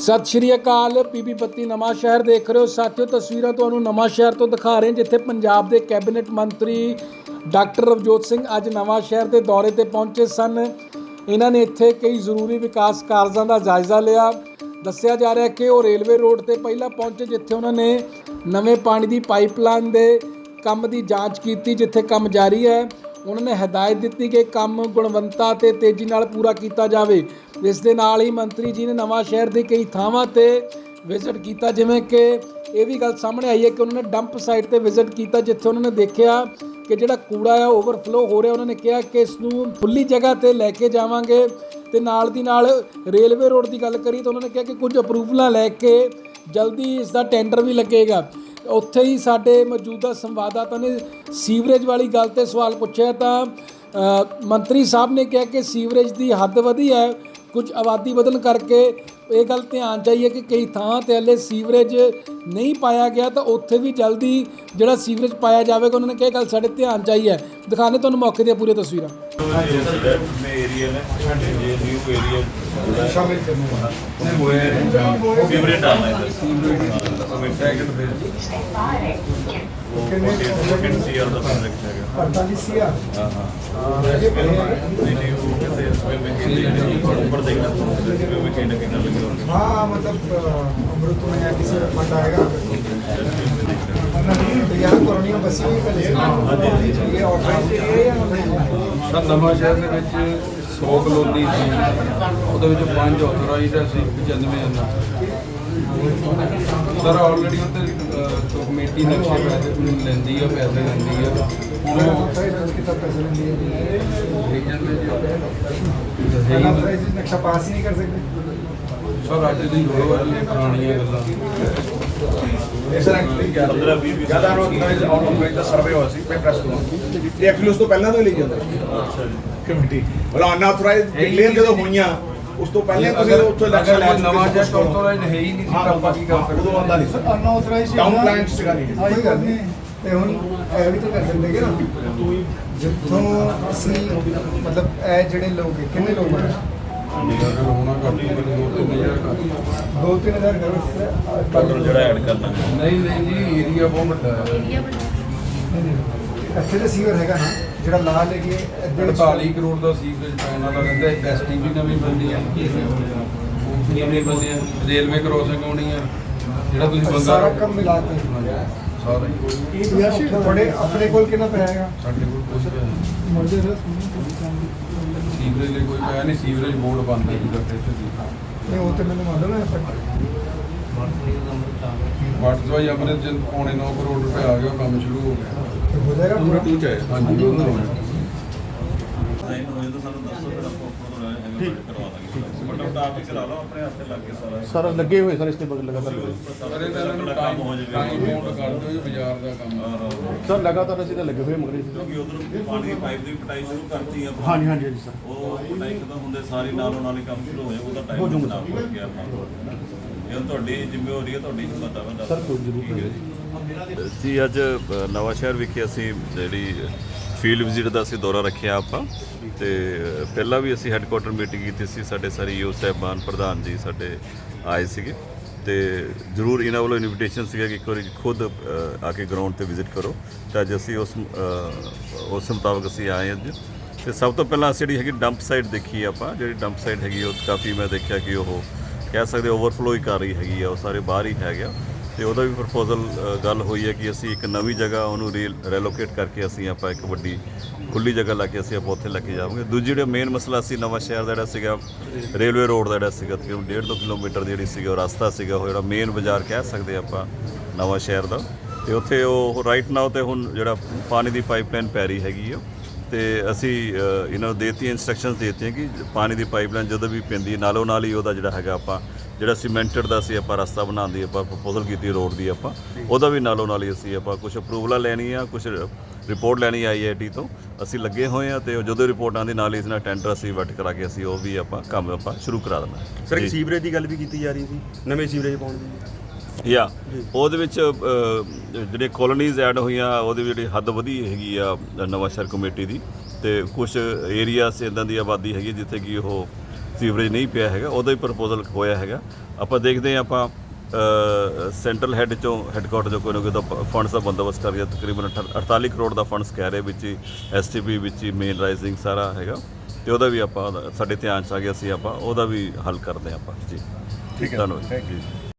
ਸਤਿ ਸ਼੍ਰੀ ਅਕਾਲ, ਪੀਪੀ ਬੱਤੀ ਨਵਾਂ ਸ਼ਹਿਰ ਦੇਖ ਰਹੇ ਹੋ। ਸਾਥੀਓ, ਤਸਵੀਰਾਂ ਤੁਹਾਨੂੰ ਨਵਾਂ ਸ਼ਹਿਰ ਤੋਂ ਦਿਖਾ ਰਹੇ ਹਾਂ, ਜਿੱਥੇ ਪੰਜਾਬ ਦੇ ਕੈਬਨਿਟ ਮੰਤਰੀ ਡਾਕਟਰ ਰਵਜੋਤ ਸਿੰਘ ਅੱਜ ਨਵਾਂ ਸ਼ਹਿਰ ਦੇ ਦੌਰੇ ਤੇ ਪਹੁੰਚੇ ਸਨ। ਇਹਨਾਂ ਨੇ ਇੱਥੇ ਕਈ ਜ਼ਰੂਰੀ ਵਿਕਾਸ ਕਾਰਜਾਂ ਦਾ ਜਾਇਜ਼ਾ ਲਿਆ। ਦੱਸਿਆ ਜਾ ਰਿਹਾ ਕਿ ਉਹ ਰੇਲਵੇ ਰੋਡ ਤੇ ਪਹਿਲਾਂ ਪਹੁੰਚੇ, ਜਿੱਥੇ ਉਹਨਾਂ ਨੇ ਨਵੇਂ ਪਾਣੀ ਦੀ ਪਾਈਪਲਾਈਨ ਦੇ ਕੰਮ ਦੀ ਜਾਂਚ ਕੀਤੀ, ਜਿੱਥੇ ਕੰਮ ਜਾਰੀ ਹੈ। ਉਹਨਾਂ ਨੇ ਹਦਾਇਤ ਦਿੱਤੀ ਕਿ ਕੰਮ ਗੁਣਵੰਤਾ ਤੇ ਤੇਜ਼ੀ ਨਾਲ ਪੂਰਾ ਕੀਤਾ ਜਾਵੇ। ਇਸ ਦੇ ਨਾਲ ਹੀ ਮੰਤਰੀ ਜੀ ਨੇ ਨਵਾਂ ਸ਼ਹਿਰ ਦੇ ਕਈ ਥਾਵਾਂ ਤੇ ਵਿਜ਼ਿਟ ਕੀਤਾ, ਜਿਵੇਂ ਕਿ ਇਹ ਵੀ ਗੱਲ ਸਾਹਮਣੇ ਆਈ ਹੈ ਕਿ ਉਹਨਾਂ ਨੇ ਡੰਪ ਸਾਈਟ ਤੇ ਵਿਜ਼ਿਟ ਕੀਤਾ, ਜਿੱਥੇ ਉਹਨਾਂ ਨੇ ਦੇਖਿਆ ਕਿ ਜਿਹੜਾ ਕੂੜਾ ਆ ਓਵਰਫਲੋ ਹੋ ਰਿਹਾ। ਉਹਨਾਂ ਨੇ ਕਿਹਾ ਕਿ ਇਸ ਨੂੰ ਖੁੱਲੀ ਜਗ੍ਹਾ ਤੇ ਲੈ ਕੇ ਜਾਵਾਂਗੇ ਤੇ ਨਾਲ ਦੀ ਨਾਲ ਰੇਲਵੇ ਰੋਡ ਦੀ ਗੱਲ ਕਰੀ ਤਾਂ ਉਹਨਾਂ ਨੇ ਕਿਹਾ ਕਿ ਕੁਝ ਅਪਰੂਵਲਾਂ ਲੈ ਕੇ ਜਲਦੀ ਇਸ ਦਾ ਟੈਂਡਰ ਵੀ ਲੱਗੇਗਾ। ਉੱਥੇ ਹੀ ਸਾਡੇ ਮੌਜੂਦਾ ਸੰਵਾਦਦਾਤਾ ਨੇ ਸੀਵਰੇਜ ਵਾਲੀ ਗੱਲ ਤੇ ਸਵਾਲ ਪੁੱਛਿਆ ਤਾਂ ਮੰਤਰੀ ਸਾਹਿਬ ਨੇ ਕਿਹਾ ਕਿ ਸੀਵਰੇਜ ਦੀ ਹੱਦ ਵਧੀ ਹੈ, ਕੁਝ ਆਬਾਦੀ ਵਧਣ ਕਰਕੇ ਇਹ ਗੱਲ ਧਿਆਨ ਚਾਹੀਏ ਕਿ ਕਈ ਥਾਂ ਤੇ ਹਲੇ ਸੀਵਰੇਜ ਨਹੀਂ ਪਾਇਆ ਗਿਆ ਤਾਂ ਉੱਥੇ ਵੀ ਜਲਦੀ ਜਿਹੜਾ ਸੀਵਰੇਜ ਪਾਇਆ ਜਾਵੇਗਾ ਉਹਨਾਂ ਨੇ ਕਿਹਾ ਗੱਲ ਸਾਡੇ ਧਿਆਨ ਚਾਹੀਏ ਦਿਖਾਣੇ ਤੁਹਾਨੂੰ ਮੌਕੇ ਦੀਆਂ ਪੂਰੀਆਂ ਤਸਵੀਰਾਂ। ਏਰੀਆ ਨੇ ਜੇ ਨਿਊ ਏਰੀਆ ਸ਼ਾਮਿਲ ਕਰਨਾ ਹੈ ਸੀਵਰੇਜ ਸਮਿਟਾ ਕੇ ਤੇ ਕਿੰਨੇ ਸੈਕਿੰਡ ਸੀਆਰ ਦਾ ਫੋਨ ਰੱਖਿਆ ਗਿਆ 45 ਸੀਆਰ ਹਾਂ ਹਾਂ। ਨਹੀਂ ਨਹੀਂ ਉਹ ਕਿਤੇ ਇਸ ਵਿੱਚ ਉੱਪਰ हाँ मतलब अ, अमृत में या किसी में फंड आएगा तो यहाँ कॉलोनियाँ बसी हुई पहले से ये ऑथराइज एरिया है या नहीं? ਸਰ ਨਵਾਂ ਸ਼ਹਿਰ ਦੇ ਵਿੱਚ 100 ਕਲੋਨੀ ਸੀ ਉਹਦੇ ਵਿੱਚ ਪੰਜ ਆਥੋਰਾਈਜ਼ਡ ਸੀ 95 ਅੰਨਾ ਸਰ ਆਲਰੇਡੀ ਉੱਤੇ ਅਹ, ਕਮੇਟੀ ਨਕਸ਼ੇ ਪੈਸੇ ਲੈਂਦੀ ਆ ਪੈਸੇ ਲੈਂਦੀ ਆ ਹੁਣ ਉਹ Authorized है, कितना पैसे लेंगे ਦੇਈ ਜਾਂਦੇ ਜੀ ਉਹ। अनऑथराइज नक्शा पास ही नहीं कर सकते ਸਰ ਅੱਜ ਦੀ ਲੋੜ ਵਾਲੀ ਪੁਰਾਣੀਆਂ ਗੱਲਾਂ। ਇਸ ਐਕਚੁਅਲੀ 11 20 ਜ਼ਿਆਦਾ ਨੂੰ ਇਜ਼ ਆਊਟ ਆਫ ਦਾ ਸਰਵੇ ਹੋਇਆ ਸੀ ਮੈਂ ਪ੍ਰੈਸ ਤੋਂ ਇਹ ਐਕਚੁਅਲੀ ਉਸ ਤੋਂ ਪਹਿਲਾਂ ਤੋਂ ਲਈ ਜਾਂਦਾ ਅੱਛਾ ਕਮੇਟੀ ਬਲਾ ਅਨਆਥੋਰਾਈਜ਼ਡ ਡਿਕਲੇਅਰ ਜਦੋਂ ਹੋਈਆਂ ਉਸ ਤੋਂ ਪਹਿਲਾਂ ਤੁਸੀਂ ਉੱਥੇ ਲੱਗਾ ਲੈ ਨਵਾਂ ਜਿਹਾ ਕੰਟਰੋਲਾਈਨ ਹੈ ਹੀ ਨਹੀਂ ਤਾਂ ਆਪਾਂ ਕੀ ਕਰ ਸਕਦੇ ਆਂਦਾ ਨਹੀਂ ਸਰ ਅਨਆਥੋਰਾਈਜ਼ਡ ਟਾਊਨ ਪਲਾਨ ਚ ਸਿਗਾ ਨਹੀਂ। ਕੋਈ ਗੱਲ ਨਹੀਂ ਤੇ ਹੁਣ ਇਹ ਵੀ ਤਾਂ ਕਰ ਸਕਦੇ ਕਿ ਨਾ? ਜਿੱਥੋਂ ਅਸੀਂ ਮਤਲਬ ਇਹ ਜਿਹੜੇ ਲੋਕ ਕਿੰਨੇ ਲੋਕ ਆ? ਦੋ ਤਿੰਨ ਹਜ਼ਾਰ ਕਰੋ ਪੈਟਰੋਲ ਜਿਹੜਾ ਐਡ ਕਰਨਾ ਨਹੀਂ ਨਹੀਂ ਜੀ ਏਰੀਆ ਬਹੁਤ ਵੱਡਾ ਹੈ। ਏਰੀਆ ਵੱਡਾ। ਇੱਥੇ ਦਾ ਸੀਵਰ ਹੈਗਾ ਨਾ ਜਿਹੜਾ ਲਾ ਲੈ ਕੇ 45 ਕਰੋੜ ਦਾ ਸੀਵਰੇਜ ਪੈਣ ਵਾਲਾ ਰਹਿੰਦਾ ਇੰਡਸਟਰੀ ਵੀ ਨਵੀਂ ਬਣਨੀ ਹੈ। ਕੰਪਨੀਆਂ ਵੀ ਬਣਨੀ ਹੈ। ਰੇਲਵੇ ਕ੍ਰੋਸਿੰਗ ਹੋਣੀ ਹੈ। ਜਿਹੜਾ ਤੁਸੀਂ ਬੰਦਾ ਸਾਰਾ ਕੰਮ ਮਿਲਾ ਕੇ। ਸਾਰਾ ਹੀ। ਤੁਹਾਡੇ ਆਪਣੇ ਕੋਲ ਕਿੰਨਾ ਪਿਆ ਹੈਗਾ? ਸਾਡੇ ਕੋਲ ਕੁਝ ਪਿਆ ਨਹੀਂ ਮਰਜ਼ੀ ਦਾ ਸੀਵਰੇਜ ਲਈ ਕੋਈ ਪਿਆ ਨਹੀਂ। ਸੀਵਰੇਜ ਬੋਰਡ ਬੰਦ ਹੈ ਜੀ ਕਰਦੇ ਇੱਥੇ ਨਹੀਂ ਉਹ ਤੇ ਮੈਨੂੰ ਮਾਲੂਮ ਹੈ ਜਨ ਪੌਣੇ 9 ਕਰੋੜ ਰੁਪਏ ਆ ਗਿਆ ਕੰਮ ਸ਼ੁਰੂ ਹੋ ਗਿਆ। ਹੋ ਜਾਏਗਾ ਪੂਰਾ ਹਾਂਜੀ ਉਹਨਾਂ ਨੂੰ। ਸਾਈਨ ਹੋਏ ਤਾਂ ਸਾਨੂੰ ਦੱਸੋ ਫਿਰ ਆਪਾਂ ਉੱਪਰੋਂ ਐਵੇਂ ਕਰਵਾ ਦਾਂਗੇ। ਆਪ ਹੀ ਕਰਾ ਲਓ ਆਪਣੇ ਹੱਥੇ ਲੱਗ ਕੇ ਸਾਰਾ। ਸਰ ਲੱਗੇ ਹੋਏ ਸਰ ਇਸ ਤੇ ਬਗਲ ਲਗਾਤਾਰ ਸਾਰੇ ਤਾਂ ਨੂੰ ਕੰਮ ਹੋ ਜਾਵੇ ਟਾਈਮ ਬਾਉਂਡ ਕਰ ਦਿਓ ਜੀ ਬਾਜ਼ਾਰ ਦਾ ਕੰਮ। ਸਰ ਲਗਾਤਾਰ ਅਸੀਂ ਤਾਂ ਲੱਗੇ ਹੋਏ ਮਗਰ ਕਿਉਂਕਿ ਉਧਰ ਪਾਣੀ ਦੀ ਪਾਈਪ ਦੀ ਪਟਾਈ ਸ਼ੁਰੂ ਕਰਤੀ ਆ ਹਾਂਜੀ ਹਾਂਜੀ ਹਾਂਜੀ ਸਰ। ਉਹ ਪਟਾਈ ਖਤਮ ਹੁੰਦੇ ਸਾਰੀ ਨਾਲੋਂ ਨਾਲ ਹੀ ਕੰਮ ਸ਼ੁਰੂ ਹੋ ਜਾਏ ਉਹਦਾ ਟਾਈਮ ਬਣਾ ਹੋ ਗਿਆ ਇਹ ਤੁਹਾਡੀ ਜ਼ਿੰਮੇਵਾਰੀ ਹੈ ਤੁਹਾਡੀ ਹਿੰਮਤ ਆ ਵੱਡਾ ਸਰ ਕੋਈ ਜ਼ਰੂਰ ਜੀ। ਜੀ ਅੱਜ ਨਵਾਂ ਸ਼ਹਿਰ ਵਿਖੇ ਅਸੀਂ ਜਿਹੜੀ ਫੀਲਡ ਵਿਜ਼ਿਟ ਦਾ ਅਸੀਂ ਦੌਰਾ ਰੱਖਿਆ ਆਪਾਂ ਤੇ ਪਹਿਲਾਂ ਵੀ ਅਸੀਂ ਹੈੱਡਕੁਆਟਰ ਮੀਟਿੰਗ ਕੀਤੀ ਸੀ ਸਾਡੇ ਸਾਰੇ ਯੂ ਸਾਹਿਬਾਨ ਪ੍ਰਧਾਨ ਜੀ ਸਾਡੇ ਆਏ ਸੀਗੇ ਤੇ ਜ਼ਰੂਰ ਇਹਨਾਂ ਵੱਲੋਂ ਇਨਵੀਟੇਸ਼ਨ ਸੀਗਾ ਕਿ ਇੱਕ ਵਾਰੀ ਖੁਦ ਆ ਕੇ ਗਰਾਊਂਡ ਤੇ ਵਿਜ਼ਿਟ ਕਰੋ ਤਾਂ ਅੱਜ ਅਸੀਂ ਉਸ ਅ, ਉਸ ਮੁਤਾਬਕ ਅਸੀਂ ਆਏ ਅੱਜ। ਤੇ ਸਭ ਤੋਂ ਪਹਿਲਾਂ ਅਸੀਂ ਜਿਹੜੀ ਹੈਗੀ ਡੰਪ ਸਾਈਟ ਦੇਖੀ ਆਪਾਂ ਜਿਹੜੀ ਡੰਪ ਸਾਈਟ ਹੈਗੀ ਉਹ ਕਾਫੀ ਮੈਂ ਦੇਖਿਆ ਕਿ ਉਹ ਕਹਿ ਸਕਦੇ ਓਵਰਫਲੋ ਹੀ ਕਰ ਰਹੀ ਹੈਗੀ ਆ ਉਹ ਸਾਰੇ ਬਾਹਰ ਹੀ ਹੈ ਗਿਆ। ਤੇ ਉਹਦਾ ਵੀ ਪ੍ਰਪੋਜ਼ਲ ਗੱਲ ਹੋਈ ਹੈ ਕਿ ਅਸੀਂ ਇੱਕ ਨਵੀਂ ਜਗ੍ਹਾ ਉਹਨੂੰ ਰੈਲੋਕੇਟ ਕਰਕੇ ਅਸੀਂ ਆਪਾਂ ਇੱਕ ਵੱਡੀ ਖੁੱਲੀ ਜਗ੍ਹਾ ਲਾ ਕੇ ਅਸੀਂ ਆਪਾਂ ਉੱਥੇ ਲੈ ਕੇ ਜਾਵਾਂਗੇ। ਦੂਜੀ ਜਿਹੜਾ ਮੇਨ ਮਸਲਾ ਸੀ ਨਵਾਂ ਸ਼ਹਿਰ ਦਾ ਜਿਹੜਾ ਸੀਗਾ ਰੇਲਵੇ ਰੋਡ ਦਾ ਜਿਹੜਾ ਸੀਗਾ, ਤਕਰੀਬਨ 1.5 ਕਿਲੋਮੀਟਰ ਦੀ ਜਿਹੜੀ ਸੀਗਾ ਉਹ ਰਸਤਾ ਸੀਗਾ, ਉਹ ਜਿਹੜਾ ਮੇਨ ਬਾਜ਼ਾਰ ਕਹਿ ਸਕਦੇ ਆਪਾਂ ਨਵਾਂ ਸ਼ਹਿਰ ਦਾ। ਤੇ ਉੱਥੇ ਉਹ ਰਾਈਟ ਨਾਓ ਤੇ ਹੁਣ ਜਿਹੜਾ ਪਾਣੀ ਦੀ ਪਾਈਪਲਾਈਨ ਪੈ ਰਹੀ ਹੈਗੀ ਆ। ਤੇ ਅਸੀਂ ਇਹਨਾਂ ਨੂੰ ਦੇਤੀਆਂ ਇਨਸਟਰਕਸ਼ਨਸ ਦੇਤੀਆਂ ਕਿ ਪਾਣੀ ਦੀ ਪਾਈਪਲਾਈਨ ਜਦੋਂ ਵੀ ਪੈਂਦੀ ਹੈ ਨਾਲੋਂ ਨਾਲ ਹੀ ਉਹਦਾ ਜਿਹੜਾ ਹੈਗਾ ਆਪਾਂ ਜਿਹੜਾ ਸੀਮੈਂਟਡ ਦਾ ਸੀ ਆਪਾਂ ਰਸਤਾ ਬਣਾਉਣ ਦੀ ਆਪਾਂ ਪ੍ਰਪੋਜ਼ਲ ਕੀਤੀ ਰੋਡ ਦੀ ਆਪਾਂ ਉਹਦਾ ਵੀ ਨਾਲੋਂ ਨਾਲ ਹੀ ਅਸੀਂ ਆਪਾਂ ਕੁਝ ਅਪਰੂਵਲਾਂ ਲੈਣੀ ਆ ਕੁਝ ਰਿਪੋਰਟ ਲੈਣੀ ਆਈਆਈਟੀ ਤੋਂ। ਅਸੀਂ ਲੱਗੇ ਹੋਏ ਆ ਤੇ ਜਦੋਂ ਰਿਪੋਰਟ ਆਉਂਦੀ ਨਾਲ ਹੀ ਇਸ ਨਾਲ ਟੈਂਡਰ ਅਸੀਂ ਵੱਟ ਕਰਾ ਕੇ ਅਸੀਂ ਉਹ ਵੀ ਆਪਾਂ ਕੰਮ ਆਪਾਂ ਸ਼ੁਰੂ ਕਰਾ ਦੇਣਾ। ਸਰ ਜੀ। ਇੱਕ ਸੀਵਰੇਜ ਦੀ ਗੱਲ ਵੀ ਕੀਤੀ ਜਾ ਰਹੀ ਸੀ ਨਵੇਂ ਸੀਵਰੇਜ ਪਾਉਣ ਦੀ। ਯਾ ਉਹਦੇ ਵਿੱਚ ਅ, ਜਿਹੜੇ ਕਾਲੋਨੀਜ਼ ਐਡ ਹੋਈਆਂ ਉਹਦੇ ਵਿੱਚ ਜਿਹੜੀ ਹੱਦ ਵਧੀ ਹੈਗੀ ਆ ਨਵਾਂ ਸ਼ਹਿਰ ਕਮੇਟੀ ਦੀ। ਤੇ ਕੁਝ ਏਰੀਆਸ ਇਦਾਂ ਦੀ ਆਬਾਦੀ ਹੈਗੀ ਜਿੱਥੇ ਕਿ ਉਹ ਸੀਵਰੇਜ ਨਹੀਂ ਪਿਆ ਹੈਗਾ ਉਹਦਾ ਹੀ ਪ੍ਰਪੋਜ਼ਲ ਹੋਇਆ ਹੈਗਾ। ਆਪਾਂ ਦੇਖਦੇ ਹਾਂ ਆਪਾਂ ਸੈਂਟਰਲ ਹੈੱਡ ਚੋਂ ਹੈੱਡਕੁਆਟਰ ਚੋਂ ਕੋਈ ਨਾ ਕੋਈ ਤਾਂ ਫੰਡਸ ਦਾ ਬੰਦੋਬਸਤ ਕਰ ਗਿਆ ਤਕਰੀਬਨ ਅਠ- 48 ਕਰੋੜ ਦਾ ਫੰਡਸ ਕਹਿ ਰਹੇ ਵਿੱਚ ਐਸਟੀਪੀ ਵਿੱਚ ਮੇਨ ਰਾਈਜ਼ਿੰਗ ਸਾਰਾ ਹੈਗਾ। ਤੇ ਉਹਦਾ ਵੀ ਆਪਾਂ ਸਾਡੇ ਧਿਆਨ ਚ ਆ ਗਿਆ ਸੀ ਆਪਾਂ ਉਹਦਾ ਵੀ ਹੱਲ ਕਰਦੇ ਆਪਾਂ। ਜੀ। ਠੀਕ ਹੈ। ਧੰਨਵਾਦ।